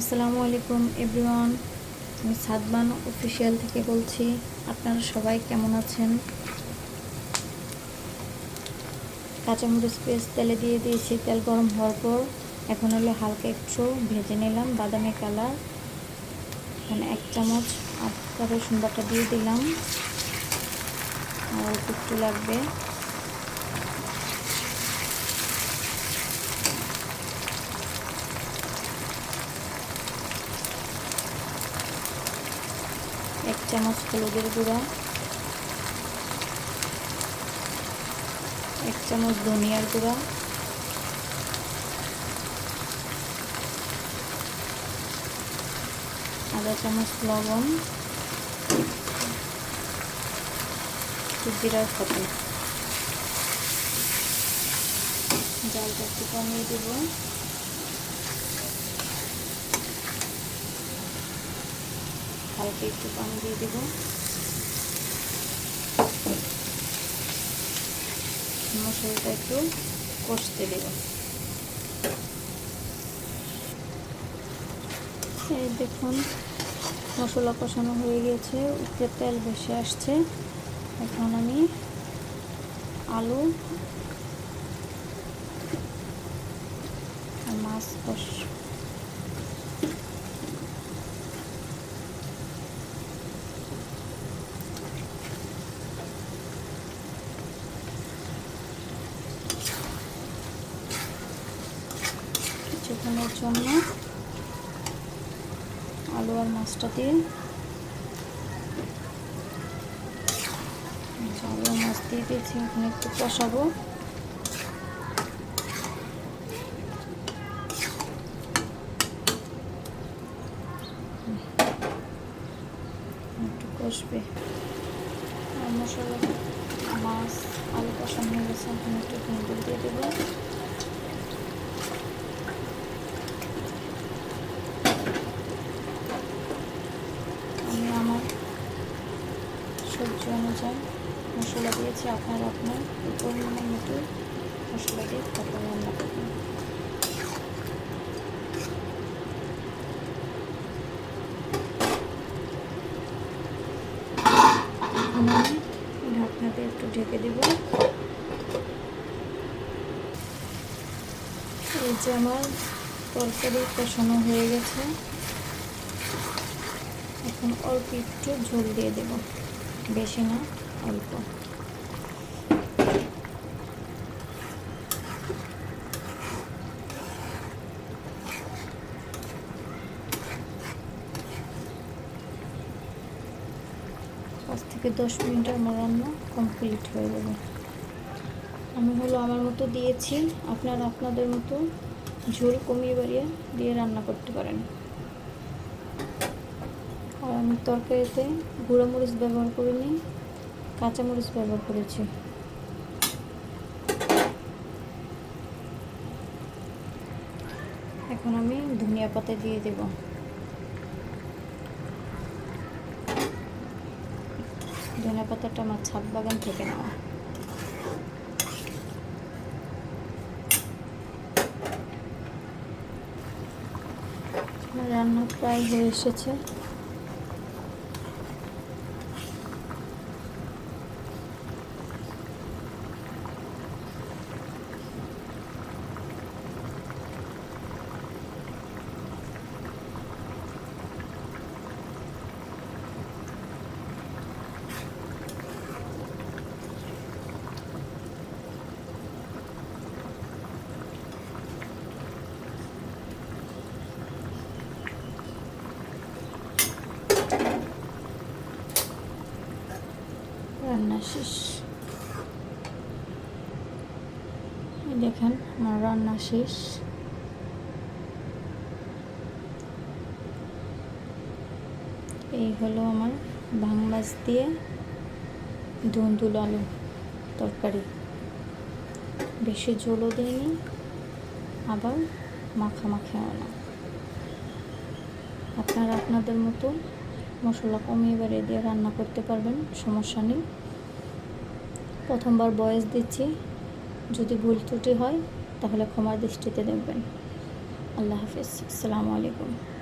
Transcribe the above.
আসসালামু আলাইকুম এভরিওয়ান, আমি সাদবান অফিসিয়াল থেকে বলছি, আপনারা সবাই কেমন আছেন? কাঁচামরিচ পেস্ট তেলে দিয়ে দিয়েছি, তেল গরম হওয়ার পর এখন হলো হালকা একটু ভেজে নিলাম বাদামি কালার। এখানে এক চামচ আদা রসুন বাটা দিয়ে দিলাম। আর একটু লাগবে এক চামচ হলুদের গুঁড়া, এক চামচ ধনিয়ার গুঁড়া, আধা চামচ লবণ জিরার ফটো জালটা একটু কমিয়ে দেবো। হালকা একটু পানি দিয়ে দেব। মশলাটা একটু কষতে দেব। এই দেখুন, মশলা কষানো হয়ে গিয়েছে উপরে তেল ভেসে আসছে। এখন আমি আলু আর মাছ কষ কিছুক্ষণের জন্য আলু আর মাছটা দিয়ে আলু আর মাছ দিয়ে দিয়েছি। এখানে একটু কষাবো। একটু কষবে। মশলা, মাছ, আলু কষানো হয়ে গেছে। এখন একটু হিন্দুল দিয়ে দেবো আমি আমার অনুযায়ী মশলা দিয়েছি আপনার আপনার পরিমাণের মতো মশলা দিয়ে তারপরে রান্না করবেন। এখন আমি ঢাকনা দিয়ে একটু ঢেকে দেব। এই যে আমার তরকারি কষানো হয়ে গেছে। এখন অল্প একটু ঝোল দিয়ে দেব। বেশি না, অল্প। পাঁচ থেকে দশ মিনিট আমার রান্না কমপ্লিট হয়ে যাবে। আমি হলো আমার মতো দিয়েছি, আপনারা আপনাদের মতো ঝোল কমিয়ে বাড়িয়ে দিয়ে রান্না করতে পারেন। আমি তরকারিতে গুঁড়ো মরিচ ব্যবহার করিনি, কাঁচা মরিচ ব্যবহার করেছি। এখন আমি ধনিয়া পাতা দিয়ে দেব। ধনিয়া পাতাটা আমার ছাদ বাগান থেকে নেওয়া। রান্না প্রায় হয়ে এসেছে। রান্না শেষ। দেখেন, আমার রান্না শেষ। এই হলো আমার ভাং মাছ দিয়ে ধুন্দুল আলু তরকারি। বেশি ঝোলও দিইনি, আবার মাখা মাখাও না। আপনারা আপনাদের মতো মশলা কমিয়ে বাড়িয়ে দিয়ে রান্না করতে পারবেন, সমস্যা নেই। প্রথমবার বয়স দিচ্ছি। যদি ভুল ত্রুটি হয়, তাহলে ক্ষমার দৃষ্টিতে দেখবেন। আল্লাহ হাফিজ। আসসালামু আলাইকুম।